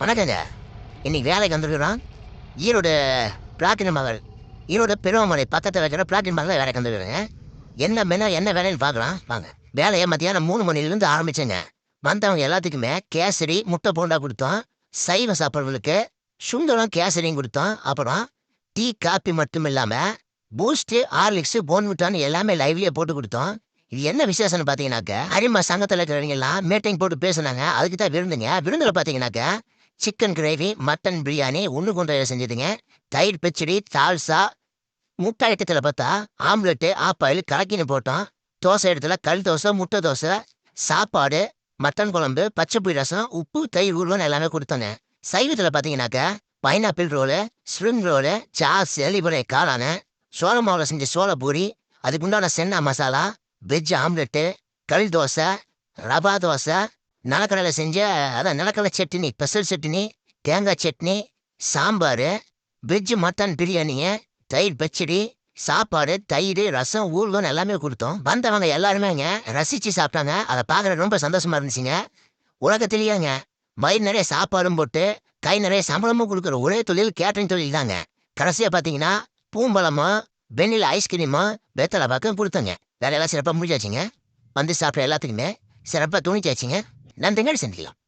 வணக்கங்க இன்னைக்கு வேலைக்கு வந்துருக்குறோம். ஈரோடு பிளாட்டினம் மகள் ஈரோடு பெருமாமலை பக்கத்தில் வைக்கிற பிளாட்டினம் மகள் வேலைக்கு வந்துருக்குறேங்க என்ன மெனா என்ன வேலைன்னு பார்க்கலாம். வாங்க. வேலையை மத்தியானம் மூணு மணிலேருந்து ஆரம்பிச்சேங்க. வந்தவங்க எல்லாத்துக்குமே கேசரி முட்டை போண்டா கொடுத்தோம். சைவ சாப்பிட்றவங்களுக்கு சுந்தரம் கேசரியும் கொடுத்தோம். அப்புறம் டீ காப்பி மட்டும் இல்லாமல் பூஸ்ட்டு ஹார்லிக்ஸு போன்விட்டான்னு எல்லாமே லைவ்லேயே போட்டு கொடுத்தோம். இது என்ன விசேஷம்னு பார்த்தீங்கன்னாக்க அரிமா சங்கத்தில் இருக்கிறவங்க எல்லாம் மீட்டிங் போட்டு பேசுனாங்க. அதுக்கு தான் விருந்துங்க. விருந்தில் பார்த்தீங்கன்னாக்க சிக்கன் கிரேவி மட்டன் பிரியாணி ஒன்று கொண்டு செஞ்சதுங்க. தயிர் பச்சடி தால்சா முட்டை ஐட்டத்தில் பார்த்தா ஆம்லெட்டு ஆப்பாயில் கலக்கின்னு போட்டோம். தோசை இடத்துல கல் தோசை முட்டை தோசை சாப்பாடு மட்டன் குழம்பு பச்சைப்புளி ரசம் உப்பு தயிர் ஊர்வன் எல்லாமே கொடுத்தோங்க. சைவத்தில் பார்த்தீங்கன்னாக்கா pineapple roll spring roll sauce எலிபுரை காளான சோள மாவில் செஞ்ச சோள பூரி அதுக்கு உண்டான சென்னா மசாலா வெஜ் ஆம்லெட்டு கல் தோசை ரவா தோசை நிலக்கடலை செஞ்ச அதான் நிலக்கடலை சட்னி பெசல் சட்னி தேங்காய் சட்னி சாம்பார் வெஜ்ஜு மட்டன் பிரியாணிங்க தயிர் பச்சடி சாப்பாடு தயிர் ரசம் ஊர்வன் எல்லாமே கொடுத்தோம். வந்தவங்க எல்லாருமேங்க ரசித்து சாப்பிட்டாங்க. அதை பார்க்குற ரொம்ப சந்தோஷமா இருந்துச்சுங்க. உலகத்திலேயேங்க வயிறு நிறைய சாப்பாடும் போட்டு கை நிறைய சம்பளமும் கொடுக்குற ஒரே தொழில் கேட்டரிங் தொழில் தாங்க. கடைசியாக பார்த்தீங்கன்னா பூம்பழமும் வெண்ணில் ஐஸ்கிரீமும் வெத்தலை பாக்கம் கொடுத்தோங்க. வேலையெல்லாம் சிறப்பாக முடிஞ்சாச்சுங்க. வந்து சாப்பிட்ற எல்லாத்துக்குமே சிறப்பாக துணிச்சாச்சுங்க. no han sentido.